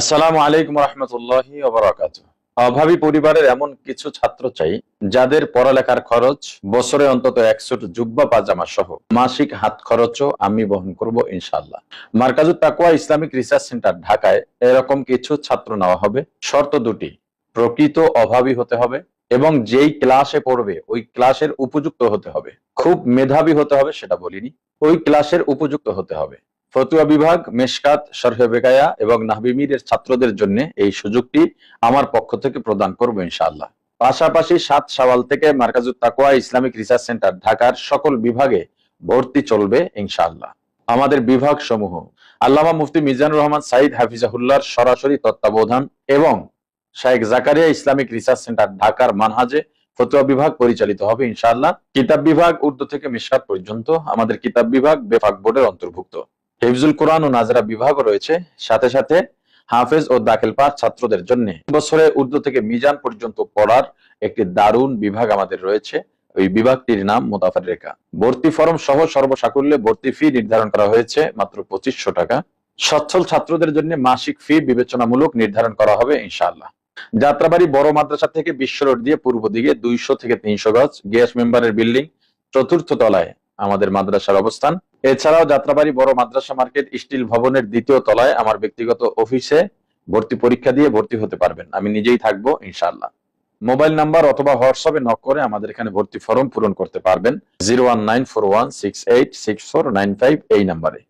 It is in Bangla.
আসসালামু আলাইকুম রহমতুল্লাহি অভাবী পরিবারের এমন কিছু ছাত্র চাই, যাদের পড়ালেখার খরচ বছরে অন্তত একশো জুব্বা পাজামা সহ মাসিক হাত খরচও আমি বহন করব ইনশাল্লাহ মার্কাজুত তাকুয়া ইসলামিক রিসার্চ সেন্টার ঢাকায় এরকম কিছু ছাত্র নেওয়া হবে। শর্ত দুটি, প্রকৃত অভাবী হতে হবে এবং যেই ক্লাসে পড়বে, ওই ক্লাসের উপযুক্ত হতে হবে। খুব মেধাবী হতে হবে, সেটা বলিনি, ওই ক্লাসের উপযুক্ত হতে হবে। ফতুয়া বিভাগ, মেশকাত, শরহে বেকায়া এবং নাহবিমিরের ছাত্রদের জন্য এই সুযোগটি আমার পক্ষ থেকে প্রদান করব ইনশাআল্লাহ। পাশাপাশি সাত সাওয়াল থেকে মার্কাজুত তাকোয়া ইসলামিক রিসার্চ সেন্টার ঢাকার সকল বিভাগে ভর্তি চলবে ইনশাআল্লাহ। আমাদের বিভাগ সমূহ, আল্লামা মুফতি মিজানুর রহমান সাইদ হাফিজাহুল্লাহর সরাসরি তত্ত্বাবধান এবং Shaikh Zakaria Islamic research centre ঢাকার মানহাজে ফতুয়া বিভাগ পরিচালিত হবে ইনশাআল্লাহ। কিতাব বিভাগ উর্দু থেকে মিশকাত পর্যন্ত আমাদের কিতাব বিভাগ বেফাক বোর্ডের অন্তর্ভুক্ত। হিফজুল কোরআন ও নাজরা বিভাগও রয়েছে। সাথে সাথে হাফেজ ও দাখিল পাস ছাত্রদের জন্য। বছরে উর্দু থেকে মিজান পর্যন্ত পড়ার একটি দারুণ বিভাগ আমাদের রয়েছে। ওই বিভাগটির নাম মোতাফার রেখা। ভর্তি ফরম সহ সর্বসাকুল্যে ভর্তি ফি নির্ধারণ করা হয়েছে মাত্র পঁচিশশো টাকা। সচ্ছল ছাত্রদের জন্য মাসিক ফি বিবেচনামূলক নির্ধারণ করা হবে ইনশাআল্লাহ। যাত্রাবাড়ি বড় মাদ্রাসা থেকে বিশ্ব রোড দিয়ে পূর্ব দিকে দুইশো থেকে তিনশো গজ, গ্যাস মেম্বারের বিল্ডিং, চতুর্থ তলায় আমাদের মাদ্রাসার অবস্থান। এছাড়াও যাত্রাবাড়ি বড় মাদ্রাসা মার্কেট স্টিল ভবনের দ্বিতীয় তলায় আমার ব্যক্তিগত অফিসে ভর্তি পরীক্ষা দিয়ে ভর্তি হতে পারবেন। আমি নিজেই থাকব, ইনশাআল্লাহ। মোবাইল নাম্বার অথবা হোয়াটসঅ্যাপে নক করে আমাদের এখানে ভর্তি ফর্ম পূরণ করতে পারবেন। Zero one nine four one six eight six four nine five এই নাম্বারে।